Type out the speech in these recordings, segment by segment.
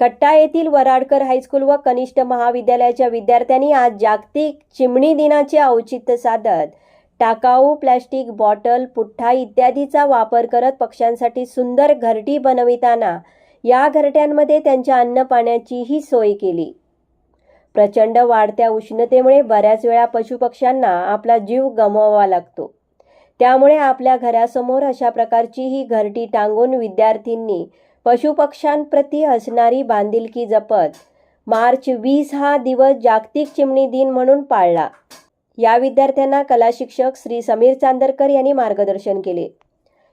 कट्टा येथील वराडकर हायस्कूल व कनिष्ठ महाविद्यालयाच्या विद्यार्थ्यांनी आज जागतिक चिमणी दिनाचे औचित्य साधत टाकाऊ प्लॅस्टिक बॉटल पुठ्ठा इत्यादीचा वापर करत पक्ष्यांसाठी सुंदर घरटी बनविताना या घरट्यांमध्ये त्यांच्या अन्नपाण्याचीही सोय केली. प्रचंड वाढत्या उष्णतेमुळे बऱ्याच वेळा पशुपक्ष्यांना आपला जीव गमवावा लागतो. त्यामुळे आपल्या घरासमोर अशा प्रकारची ही घरटी टांगून विद्यार्थींनी पशुपक्ष्यांप्रती असणारी बांधिलकी जपत मार्च वीस हा दिवस जागतिक चिमणी दिन म्हणून पाळला. या विद्यार्थ्यांना कला शिक्षक श्री समीर चांदरकर यांनी मार्गदर्शन केले.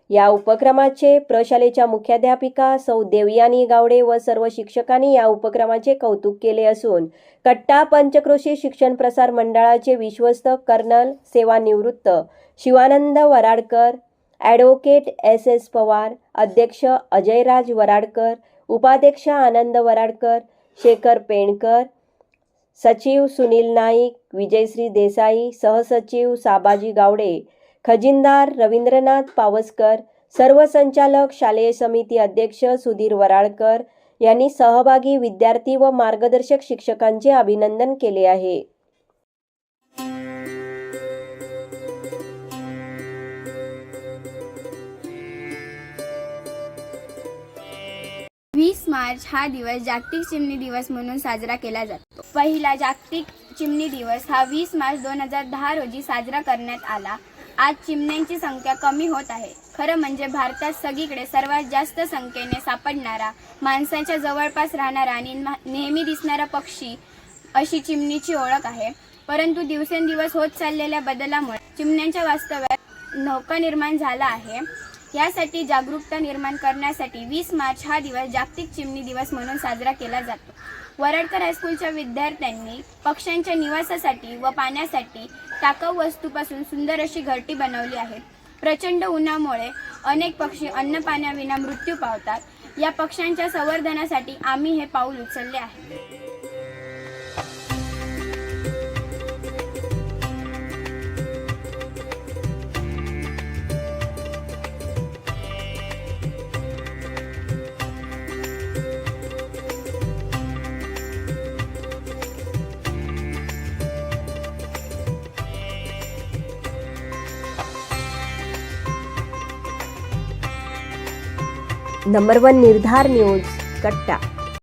या उपक्रमाचे प्रशालेच्या मुख्याध्यापिका सौ देवयानी गावडे व सर्व शिक्षकांनी या उपक्रमाचे कौतुक केले असून कट्टा पंचक्रोशी शिक्षण प्रसार मंडळाचे विश्वस्त कर्नल सेवानिवृत्त Shivanand Varadkar advocate S S Pawar अध्यक्ष अजयराज वराडकर उपाध्यक्ष आनंद वराडकर शेखर पेणकर सचिव सुनील नाईक विजयश्री देसाई सहसचिव साबाजी गावडे खजिनदार रवींद्रनाथ पावसकर सर्व संचालक शालेय समिती अध्यक्ष सुधीर वराळकर यांनी सहभागी विद्यार्थी व मार्गदर्शक शिक्षकांचे अभिनंदन केले आहे. मार्च हा दिवस जागतिक चिमणी दिवस म्हणून साजरा केला जातो. पहिला जागतिक चिमणी दिवस हा वीस मार्च दोन हजार दहा रोजी साजरा करण्यात आला. आज चिमण्यांची संख्या कमी होत आहे. खरं म्हणजे भारतात सगळीकडे सर्वात जास्त संख्येने सापडणारा माणसाच्या जवळपास राहणारा आणि मा- नेहमी दिसणारा पक्षी अशी चिमणीची ओळख आहे. परंतु दिवसेंदिवस होत चाललेल्या बदलामुळे चिमण्यांच्या वास्तव्यात धोका निर्माण झाला आहे. यासाठी जागरूकता निर्माण करण्यासाठी वीस मार्च हा दिवस जागतिक चिमणी दिवस म्हणून साजरा केला जातो. वरडकर हायस्कूलच्या विद्यार्थ्यांनी पक्ष्यांच्या निवासासाठी व पाण्यासाठी टाकाऊ वस्तूपासून सुंदर अशी घरटी बनवली आहे. प्रचंड उन्हामुळे अनेक पक्षी अन्न पाण्याविना मृत्यू पावतात. या पक्ष्यांच्या संवर्धनासाठी आम्ही हे पाऊल उचलले आहे. नंबर वन निर्धार न्यूज कट्टा.